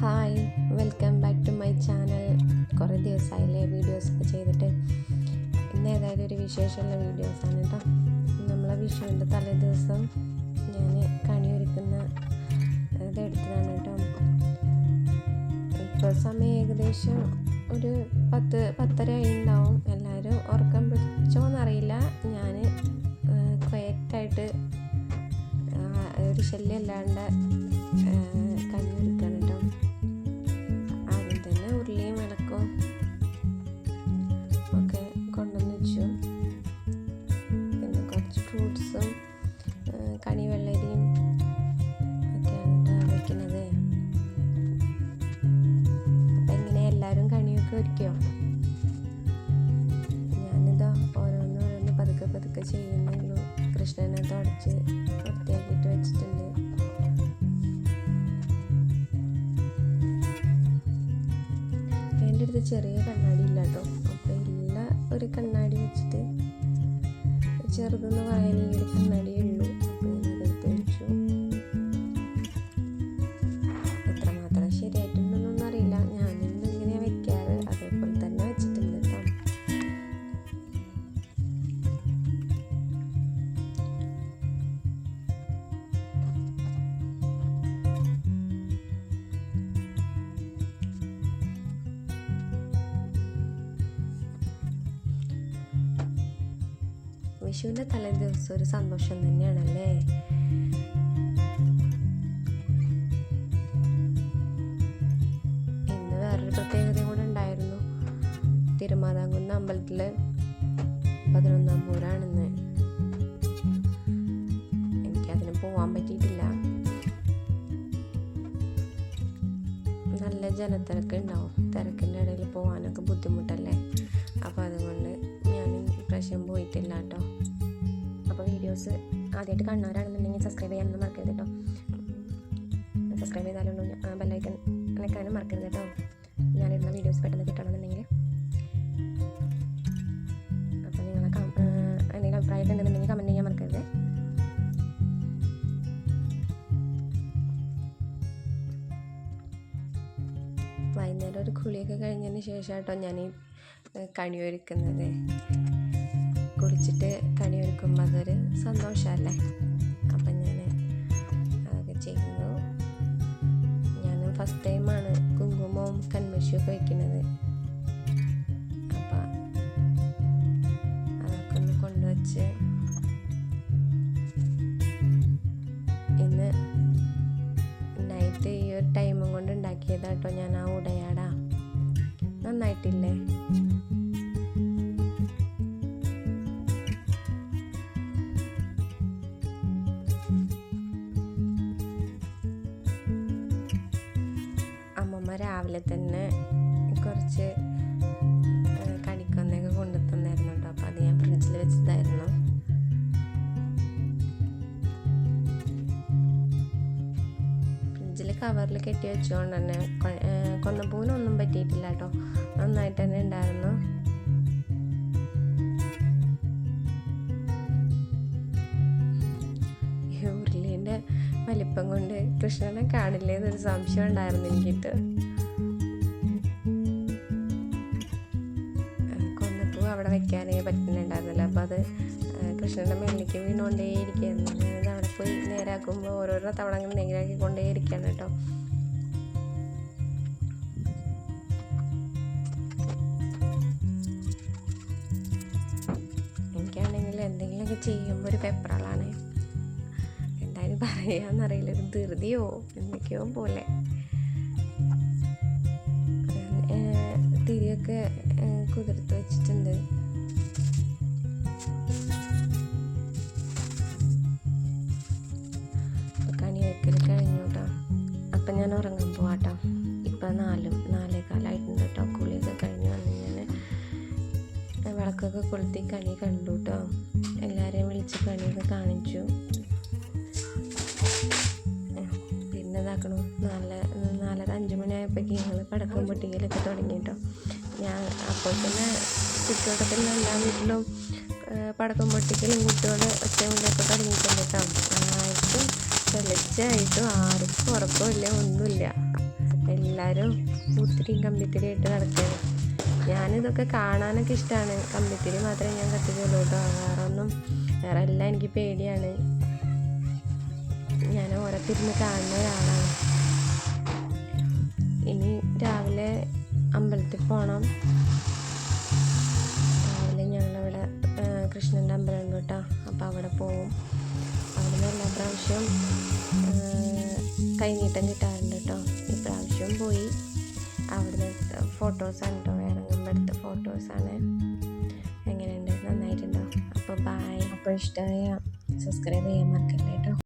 Hi welcome back to my channel കുറേ ദിവസമായില്ലേ വീഡിയോസൊക്കെ ചെയ്തിട്ട്. ഇന്ന് ഏതായാലും ഒരു വിശേഷമുള്ള വീഡിയോസാണ് കേട്ടോ നമ്മളെ വിഷുവിന്റെ തലേ ദിവസം ഞാൻ കണി ഒരുക്കുന്ന ഇത് എടുത്തതാണ് കേട്ടോ ഇപ്പോൾ സമയം ഏകദേശം ഒരു പത്ത് പത്തര ഉണ്ടാവും എല്ലാവരും ഉറക്കം പിടിച്ചോന്നറിയില്ല ഞാൻ ക്വയറ്റായിട്ട് ഒരു ശല്യം ഇല്ലാണ്ട് ഒരുക്കിയോ ഞാനിതാ ഓരോന്ന് ഓരോന്ന് പതുക്കെ പതുക്കെ ചെയ്യുന്നുള്ളൂ കൃഷ്ണനെ തുടച്ച് വൃത്തിയാക്കിയിട്ട് വെച്ചിട്ടുണ്ട്. എന്റെ അടുത്ത് ചെറിയ കണ്ണാടി ഇല്ല കേട്ടോ. ഇല്ല ഒരു കണ്ണാടി വെച്ചിട്ട്. ചെറുതെന്ന് പറയാൻ ഈ കണ്ണാടിയേ ഉള്ളൂ. വിഷുവിന്റെ തലേ ദിവസം ഒരു സന്തോഷം തന്നെയാണല്ലേ? ഇന്ന് വേറൊരു പ്രത്യേകത കൂടെ ഉണ്ടായിരുന്നു. തിരുമാതാംകുന്ന് അമ്പലത്തിൽ പതിനൊന്നാം പൂരാണെന്ന് എനിക്കതിന് പോവാൻ പറ്റിയിട്ടില്ല. നല്ല ജനത്തിരക്ക് ഉണ്ടാവും തിരക്കിന്റെ ഇടയിൽ പോകാനൊക്കെ ബുദ്ധിമുട്ടല്ലേ? അപ്പോൾ അതുകൊണ്ട് ഇപ്രാവശ്യം പോയിട്ടില്ല കേട്ടോ അപ്പോൾ വീഡിയോസ് ആദ്യമായിട്ട് കണ്ണവരാണെന്നുണ്ടെങ്കിൽ സബ്സ്ക്രൈബ് ചെയ്യാനൊന്നും മറക്കരുത് കേട്ടോ സബ്സ്ക്രൈബ് ചെയ്താലുള്ളൂ ബെല്ലൈക്കൺ അനക്കാനും മറക്കരുത് കേട്ടോ ഞാനിടുന്ന വീഡിയോസ് പെട്ടെന്ന് കിട്ടണമെന്നുണ്ടെങ്കിൽ. അപ്പോൾ നിങ്ങളെ എന്തെങ്കിലും അഭിപ്രായമൊക്കെ ഉണ്ടെന്നുണ്ടെങ്കിൽ കമന്റ് ചെയ്യാൻ മറക്കരുത്. വൈകുന്നേരം ഒരു കുളിയൊക്കെ കഴിഞ്ഞതിന് ശേഷം കേട്ടോ ഞാൻ ഈ കണി ഒരുക്കുന്നത്. കുളിച്ചിട്ട് കണി ഒരുക്കുമ്പോൾ അതൊരു സന്തോഷമല്ലേ അപ്പം ഞാൻ അതൊക്കെ ചെയ്യുന്നു. ഞാൻ ഫസ്റ്റ് ടൈമാണ് കുങ്കുമവും കൺമഷിയൊക്കെ വയ്ക്കുന്നത് അപ്പം അതൊക്കെ ഒന്ന് കൊണ്ടുവച്ച് ഇന്ന് നൈറ്റ് ഈ ഒരു ടൈമും കൊണ്ട് ഉണ്ടാക്കിയതാട്ടോ ഞാൻ ആ ഉടയാടാ. നന്നായിട്ടില്ലേ? രാവിലെ തന്നെ കുറച്ച് കണിക്കൊന്നൊക്കെ കണിക്കൊന്നയൊക്കെ കൊണ്ടു തന്നായിരുന്നു കേട്ടോ. അപ്പോൾ അത് ഞാൻ ഫ്രിഡ്ജിൽ വെച്ചതായിരുന്നു. ഫ്രിഡ്ജിൽ കവറിൽ കെട്ടി വെച്ചുകൊണ്ട് തന്നെ കൊന്നപ്പൂവിനൊന്നും പറ്റിയിട്ടില്ല കേട്ടോ. നന്നായിട്ട് തന്നെ ഉണ്ടായിരുന്നു. ഉരുളീന്റെ വലിപ്പം കൊണ്ട് കൃഷ്ണനെ കാണില്ലേ എന്നൊരു സംശയം ഉണ്ടായിരുന്നു എനിക്കിട്ട്. അവിടെ വെക്കാനേ പറ്റുന്നുണ്ടായിരുന്നില്ല. അപ്പോൾ അത് കൃഷ്ണന്റെ മേലേക്ക് വീണുകൊണ്ടേയിരിക്കുകയായിരുന്നു ഞാനത് അവിടെ പോയി നേരാക്കുമ്പോൾ ഓരോരോ തവണ അങ്ങനെ നേരാക്കി കൊണ്ടേയിരിക്കുകയാണ് കേട്ടോ. എനിക്കാണെങ്കിൽ എന്തെങ്കിലുമൊക്കെ ചെയ്യുമ്പോൾ ഒരു പെപ്പറളാണ് എന്തായാലും പറയാന്നറിയില്ല ഒരു ധൃതിയോ എന്തൊക്കെയോ പോലെ. തിരിയൊക്കെ കുതിർത്ത് വെച്ചിട്ടുണ്ട്. കണി വെക്കൽ കഴിഞ്ഞു കേട്ടോ അപ്പം ഞാൻ ഉറങ്ങാൻ പോവാട്ടോ. ഇപ്പം നാലും നാലേ കാലമായിട്ടുണ്ട് കേട്ടോ കുളിയൊക്കെ കഴിഞ്ഞ് വന്ന് ഞാൻ വിളക്കൊക്കെ കൊളുത്തി കണി കണ്ടു കേട്ടോ എല്ലാവരെയും വിളിച്ച് കണിയൊക്കെ കാണിച്ചു. ഇതാക്കണു നാല് നാലര അഞ്ച് മണിയായപ്പോഴേക്ക് ഞങ്ങൾ പടക്കം പൊട്ടിക്കലൊക്കെ തുടങ്ങി കേട്ടോ ഞാൻ അപ്പോൾ തന്നെ ചുറ്റുവട്ടത്തിൽ എല്ലാ വീട്ടിലും പടക്കം പൊട്ടിക്കലും കുട്ടികളുടെ ഒച്ചമുണ്ടൊക്കെ തുടങ്ങിയിട്ടുണ്ട് കേട്ടോ. ആർക്കും തെളിച്ചായിട്ടും ആർക്കും ഉറക്കമില്ല ഒന്നുമില്ല. എല്ലാവരും ഒത്തിരിയും കമ്പിത്തിരിയായിട്ട് നടക്കുകയാണ്. ഞാനിതൊക്കെ കാണാനൊക്കെ ഇഷ്ടമാണ് കമ്പിത്തിരി മാത്രമേ ഞാൻ കത്തിക്കുള്ളൂ കേട്ടോ. വേറെ ഒന്നും വേറെ എല്ലാം എനിക്ക് പേടിയാണ്. ഞാൻ ഓരത്തിരുന്ന് കാണുന്ന ഒരാളാണ് ഇനി രാവിലെ അമ്പലത്തിൽ പോകണം രാവിലെ ഞങ്ങളവിടെ കൃഷ്ണന്റെ അമ്പലം കേട്ടോ. അപ്പോൾ അവിടെ പോവും. അവിടെ നിന്ന് എല്ലാ പ്രാവശ്യവും ആ, കൈനീട്ടം കിട്ടാറുണ്ട് കേട്ടോ. ഇപ്രാവശ്യം പോയി. അവിടുന്ന് ഫോട്ടോസാണ് കേട്ടോ. ഇറങ്ങുമ്പോൾ എടുത്ത ഫോട്ടോസാണ്. എങ്ങനെയുണ്ട്? നന്നായിട്ടുണ്ടോ? അപ്പോൾ ബായ് അപ്പോൾ ഇഷ്ടമായ സബ്സ്ക്രൈബ് ചെയ്യാൻ മറക്കല്ലേ കേട്ടോ.